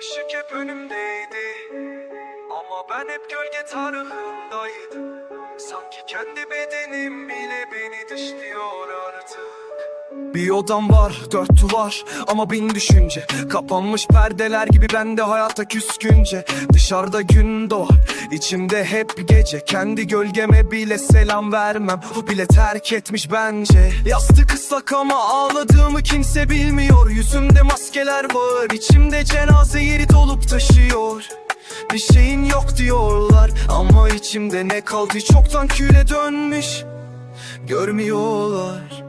Işık hep önümdeydi. Ama ben hep gölge tarafındaydım. Sanki kendi bedenim bile beni artık bir odam var, dört duvar ama bin düşünce. Kapanmış perdeler gibi ben de hayata küskünce. Dışarıda gün doğar, içimde hep gece. Kendi gölgeme bile selam vermem O bile terk etmiş bence. Yastık ıslak ama ağladığımı kimse bilmiyor. Yüzümde maskeler var, içimde cenaze yeri dolup taşıyor. Bir şeyin yok diyorlar ama içimde ne kaldı? Çoktan küle dönmüş Görmüyorlar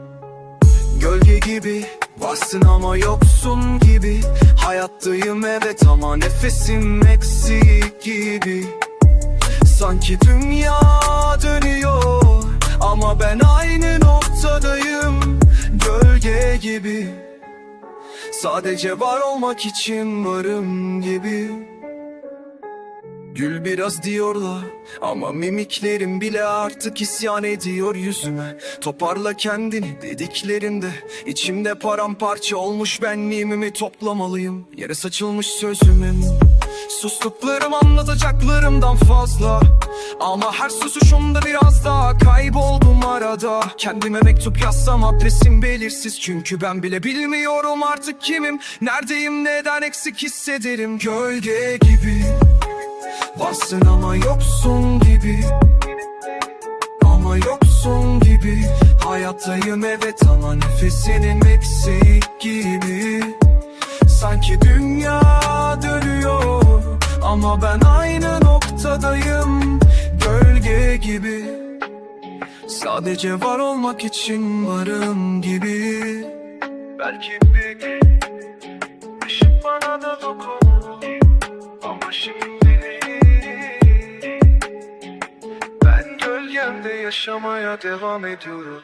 gibi. Varsın ama yoksun gibi. Hayattayım evet ama nefesim eksik gibi. Sanki dünya dönüyor Ama ben aynı noktadayım. Gölge gibi. Sadece var olmak için varım gibi Gül biraz diyorlar ama mimiklerim bile artık isyan ediyor yüzüme. Toparla kendini dediklerinde içimde paramparça olmuş benliğimi toplamalıyım. Yere saçılmış sözümün Sustuklarım anlatacaklarımdan fazla. Ama her susuşumda biraz daha kayboldum arada. Kendime mektup yazsam adresim belirsiz. Çünkü ben bile bilmiyorum artık kimim Neredeyim neden eksik hissederim. Gölge gibi Varsın ama yoksun gibi. Ama yoksun gibi. Hayattayım evet ama nefesinin eksik gibi. Sanki dünya dönüyor Ama ben aynı noktadayım. Gölge gibi. Sadece var olmak için varım gibi. Belki bir yaşamaya devam ediyorum